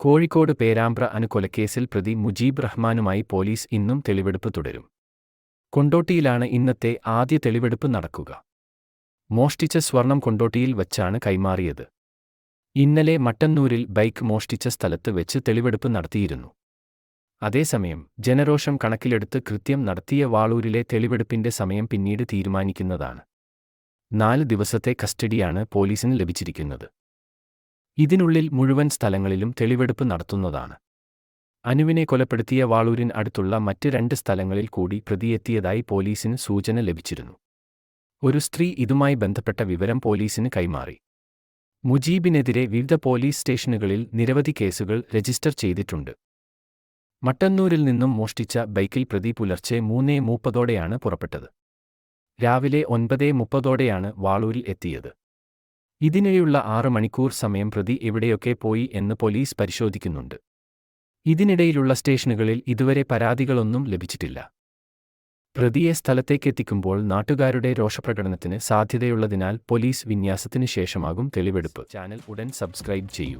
കോഴിക്കോട് പേരാമ്പ്ര അനുകൊലക്കേസിൽ പ്രതി മുജീബ് റഹ്മാനുമായി പോലീസ് ഇന്നും തെളിവെടുപ്പ് തുടരും. കൊണ്ടോട്ടിയിലാണ് ഇന്നത്തെ ആദ്യ തെളിവെടുപ്പ് നടക്കുക. മോഷ്ടിച്ച സ്വർണം കൊണ്ടോട്ടിയിൽ വച്ചാണ് കൈമാറിയത്. ഇന്നലെ മട്ടന്നൂരിൽ ബൈക്ക് മോഷ്ടിച്ച സ്ഥലത്ത് വെച്ച് തെളിവെടുപ്പ് നടത്തിയിരുന്നു. അതേസമയം ജനരോഷം കണക്കിലെടുത്ത് കൃത്യം നടത്തിയ വാളൂരിലെ തെളിവെടുപ്പിന്റെ സമയം പിന്നീട് തീരുമാനിക്കുന്നതാണ്. നാല് ദിവസത്തെ കസ്റ്റഡിയാണ് പോലീസിന് ലഭിച്ചിരിക്കുന്നത്. ഇതിനുള്ളിൽ മുഴുവൻ സ്ഥലങ്ങളിലും തെളിവെടുപ്പ് നടത്തുന്നതാണ്. അനുവിനെ കൊലപ്പെടുത്തിയ വാളൂരിൻ അടുത്തുള്ള മറ്റ് രണ്ട് സ്ഥലങ്ങളിൽ കൂടി പ്രതിയെത്തിയതായി പോലീസിന് സൂചന ലഭിച്ചിരുന്നു. ഒരു സ്ത്രീ ഇതുമായി ബന്ധപ്പെട്ട വിവരം പോലീസിന് കൈമാറി. മുജീബിനെതിരെ വിവിധ പോലീസ് സ്റ്റേഷനുകളിൽ നിരവധി കേസുകൾ രജിസ്റ്റർ ചെയ്തിട്ടുണ്ട്. മട്ടന്നൂരിൽ നിന്നും മോഷ്ടിച്ച ബൈക്കിൽ പ്രതി പുലർച്ചെ മൂന്നേ മുപ്പതോടെയാണ് പുറപ്പെട്ടത്. രാവിലെ ഒൻപതേ മുപ്പതോടെയാണ് വാളൂരിൽ എത്തിയത്. ഇതിനിടെയുള്ള ആറ് മണിക്കൂർ സമയം പ്രതി എവിടെയൊക്കെ പോയി എന്ന് പോലീസ് പരിശോധിക്കുന്നുണ്ട്. ഇതിനിടയിലുള്ള സ്റ്റേഷനുകളിൽ ഇതുവരെ പരാതികളൊന്നും ലഭിച്ചിട്ടില്ല. പ്രതിയെ സ്ഥലത്തേക്കെത്തിക്കുമ്പോൾ നാട്ടുകാരുടെ രോഷപ്രകടനത്തിന് സാധ്യതയുള്ളതിനാൽ പോലീസ് വിന്യാസത്തിന് ശേഷമാകും തെളിവെടുപ്പ്. ചാനൽ ഉടൻ സബ്സ്ക്രൈബ് ചെയ്യൂ.